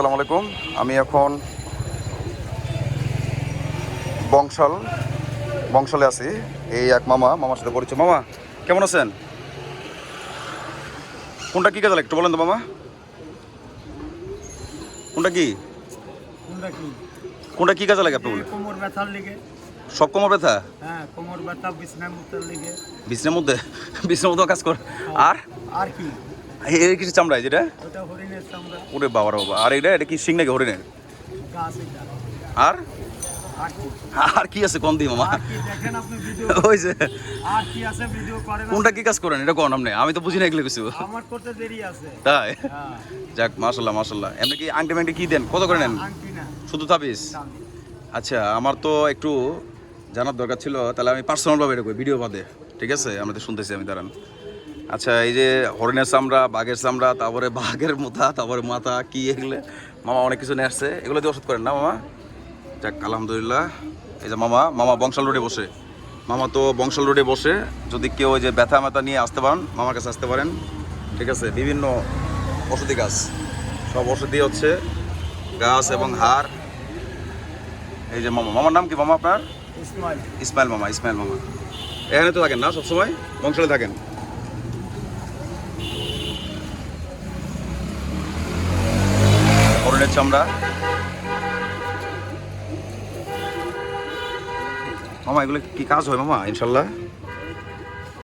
আসসালামু আলাইকুম। আমি এখন বংশাল বংশালে আছি। এই এক মামা মামার সাথে পরিচয়। মামা কেমন আছেন? কোনটা কি কাজ একটু বলেন তো মামা। কোনটা কি? কোনটা কি? কাজে লাগে আপনি বলেন। কোমর ব্যথার লিগে। সব কোমর ব্যথা? হ্যাঁ কোমর ব্যথা বিছনায় মুতার লিগে। বিছনার মধ্যে? বিছনার মধ্যে কাজ কর। আর? আর কি? এর কিছু চামড়ায় যেটা? চামড়া। ওরে বাবার বাবা। আর এটা এটা কি সিং নাকি হরিণের? আর? আর কি? আছে কোন দিয়ে মামা? ওই যে। আর কি আছে ভিডিও করেন কোনটা কি কাজ করেন? এটা কোন আপনি? আমি তো বুঝি না এগুলো কিছু। আমার করতে দেরি আছে। তাই? হ্যাঁ। যাক মাশাল্লাহ মাশাল্লাহ এমনি কি আংটি ম্যাংটি কি দেন? কত করে নেন? শুধু তাবিজ আচ্ছা আমার তো একটু জানার দরকার ছিল তাহলে আমি পার্সোনালভাবে এটা করি ভিডিও বাদে। ঠিক আছে? আমরা তো শুনতেছি আমি দাঁড়ান। আচ্ছা এই যে হরিণের চামড়া বাঘের চামড়া তারপরে বাঘের মাথা তারপরে মাথা কি এগুলো? মামা অনেক কিছু নিয়ে আসছে। এগুলো দিয়ে ওষুধ করেন না মামা? যাক আলহামদুলিল্লাহ। এই যে মামা মামা বংশাল রোডে বসে। মামা তো বংশাল রোডে বসে। যদি কেউ ওই যে ব্যথা ম্যাথা নিয়ে আসতে পারেন মামার কাছে আসতে পারেন। ঠিক আছে বিভিন্ন ওষুধি গাছ। সব ওষুধি হচ্ছে গাছ এবং হাড়। এই যে মামা মামার নাম কি মামা আপনার? ইসমাইল। ইসমাইল মামা ইসমাইল মামা। এখানে তো থাকেন না সবসময়? বংশালে থাকেন? হরিণের আমরা। মামা এগুলো কি কাজ হয় মামা? ইনশাল্লাহ।